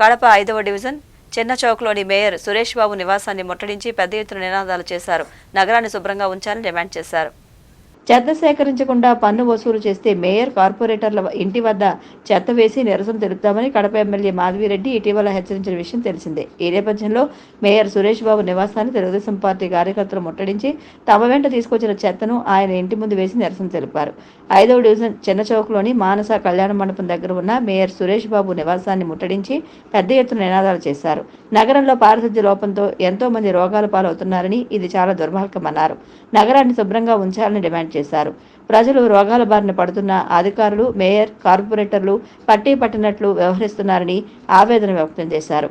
కడప ఐదవ డివిజన్ చిన్నచౌక్లోని మేయర్ సురేష్ బాబు నివాసాన్ని ముట్టడించి పెద్ద ఎత్తున నినాదాలు చేశారు. నగరాన్ని శుభ్రంగా ఉంచాలని డిమాండ్ చేశారు. చెత్త సేకరించకుండా పన్ను వసూలు చేస్తే మేయర్ కార్పొరేటర్ల ఇంటి వద్ద చెత్త వేసి నిరసన తెలుపుతామని కడప ఎమ్మెల్యే మాధవిరెడ్డి ఇటీవల హెచ్చరించిన విషయం తెలిసిందే. ఈ నేపథ్యంలో మేయర్ సురేష్ బాబు నివాసాన్ని తెలుగుదేశం పార్టీ కార్యకర్తలు ముట్టడించి తమ వెంట తీసుకొచ్చిన చెత్తను ఆయన ఇంటి ముందు వేసి నిరసన తెలిపారు. ఐదవ డివిజన్ చిన్న చౌక్లోని మానస కళ్యాణ మండపం దగ్గర ఉన్న మేయర్ సురేష్ బాబు నివాసాన్ని ముట్టడించి పెద్ద ఎత్తున నినాదాలు చేశారు. నగరంలో పారిశుద్ధ్య లోపంతో ఎంతో మంది రోగాల పాలవుతున్నారని ఇది చాలా దుర్మార్గమన్నారు నగరాన్ని శుభ్రంగా ఉంచాలని డిమాండ్ చేశారు. ప్రజలు రోగాల బారిన పడుతున్న అధికారులు మేయర్ కార్పొరేటర్లు పట్టి పట్టినట్లు వ్యవహరిస్తున్నారని ఆవేదన వ్యక్తం చేశారు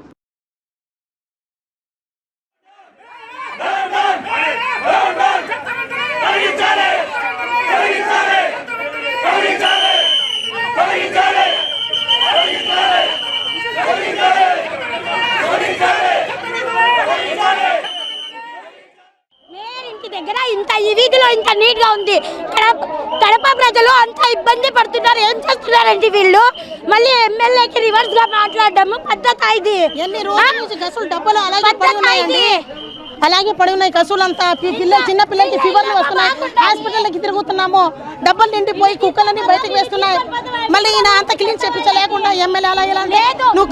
మేయర్ ఇంటి దగ్గర ఇంత ఈ వీధిలో ఇంత నీట్గా ఉంది కడప కడప ప్రజలు అంత ఇబ్బంది పడుతున్నారు ఏం చేస్తున్నారంటే వీళ్ళు మళ్ళీ ఎమ్మెల్యేకి రివర్స్గా మాట్లాడడం పద్ధత ఇది ఎన్ని రోజుల నుంచి కసులు డబ్బులు అలాగే పడి ఉన్నాయండి అలాగే పడి ఉన్నాయి కసులు అంతా పిల్లలు చిన్న పిల్లలకి ఫీవర్లు వస్తున్నాయి హాస్పిటల్కి తిరుగుతున్నాము డబ్బులు నిండిపోయి కుక్కలన్నీ బయటకు వేస్తున్నాయి మళ్ళీ ఈయన అంత క్లీన్ చేపించలేకుండా ఎమ్మెల్యే అలా ఇలా నువ్వు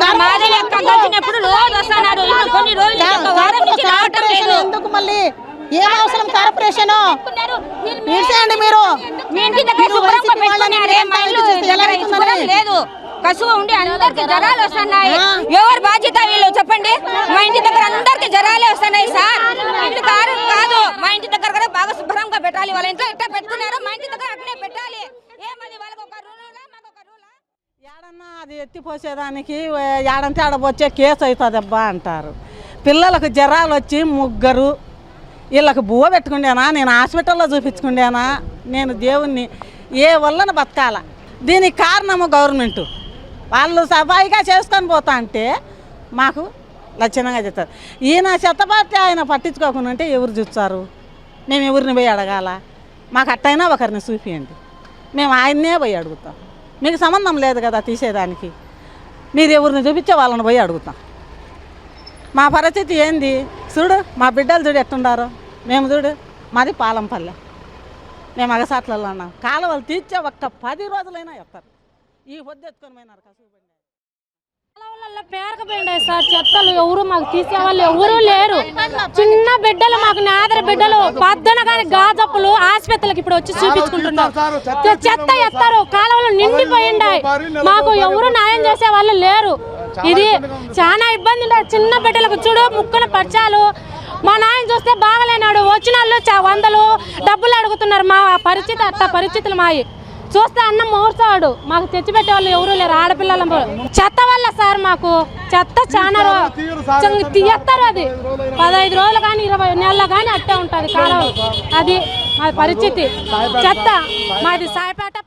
కొన్ని రోజులు ఎందుకు మళ్ళీ ఏం అవసరం కార్పొరేషన్? మీరు? నిలిచేయండి మీరు లేదు. కసువు ఉండి అందరికి జ్వరాలు వస్తున్నాయి. ఎవరు బాధ్యత వీళ్ళు చెప్పండి? మా ఇంటి దగ్గర అందరికి జ్వరాలే వస్తున్నాయి సార్. ఇల్లు కారు కాదు. మా ఇంటి దగ్గర కూడా బాగా శుభ్రంగా పెట్టాలి. వాళ్ళ ఇంట్లో ఎట్లా పెట్టుకున్నారో. మా ఇంటి దగ్గర అట్లే పెట్టాలి. ఏమది వాళ్ళకి ఒక రూలా మాకు ఒక రూలా? ఏడన్నా అది ఎత్తిపోసేదానికి ఏడంటే ఆడ వచ్చే కేసు అవుతుంది అబ్బా అంటారు. పిల్లలకు జ్వరాలు వచ్చి ముగ్గురు వీళ్ళకి బువ్వ పెట్టుకుండేనా? నేను హాస్పిటల్లో చూపించుకుండేనా? నేను దేవుణ్ణి ఏ వలన బతకాల? దీనికి కారణము గవర్నమెంట్. వాళ్ళు సఫాయిగా చేసుకొని పోతా అంటే మాకు లక్షణంగా చెప్తారు. ఈయన చెత్తపాటి ఆయన పట్టించుకోకుండా అంటే ఎవరు చూస్తారు? మేము ఎవరిని పోయి అడగాల? మాకు అట్టయినా ఒకరిని చూపియండి. మేము ఆయన్నే పోయి అడుగుతాం. మీకు సంబంధం లేదు కదా తీసేదానికి. మీరు ఎవరిని చూపించే వాళ్ళని పోయి అడుగుతాం. మా పరిస్థితి ఏంది? చూడు మా బిడ్డలు చూడు ఎట్టుండారు మేము చూడు మాది పాలంపల్లె. మేము అగసాట్లలో ఉన్నాం. కాలువలు తీర్చే ఒక్క పది రోజులైనా ఎత్తారు. ఈ పొద్దు ఎత్తుకొని పోయినారు బండి. కాలువలలో పేరకపోయిండాయి సార్ చెత్తలు ఎవరు మాకు తీసేవాళ్ళు ఎవరు లేరు. చిన్న బిడ్డలు మాకు నాదర బిడ్డలు పద్దన కానీ గాజప్పులు ఆసుపత్రులకు ఇప్పుడు వచ్చి చూపించుకుంటున్నారు. చెత్త ఎత్తారు కాలువలు నిండిపోయిండాయి. మాకు ఎవరు న్యాయం చేసే వాళ్ళు లేరు. ఇది చాలా ఇబ్బంది. చిన్న బిడ్డలకు చూడు ముక్కున పచ్చాలు మా నాయన చూస్తే బాగలేనాడు. వచ్చిన వాళ్ళు చా- వందలు డబ్బులు అడుగుతున్నారు మా పరిస్థితి అట్ట పరిస్థితులు మాయి. చూస్తే అన్నం మోర్చాడు మాకు తెచ్చిపెట్టే వాళ్ళు ఎవరు లేరు. ఆడపిల్లల చెత్త వల్ల సార్ మాకు. చెత్త చాలా తీయస్తారు అది. పదహైదు రోజులు కానీ ఇరవై నెలలు కానీ అట్టే ఉంటుంది. కాలం. అది మా పరిస్థితి చెత్త. మాది సాయపేట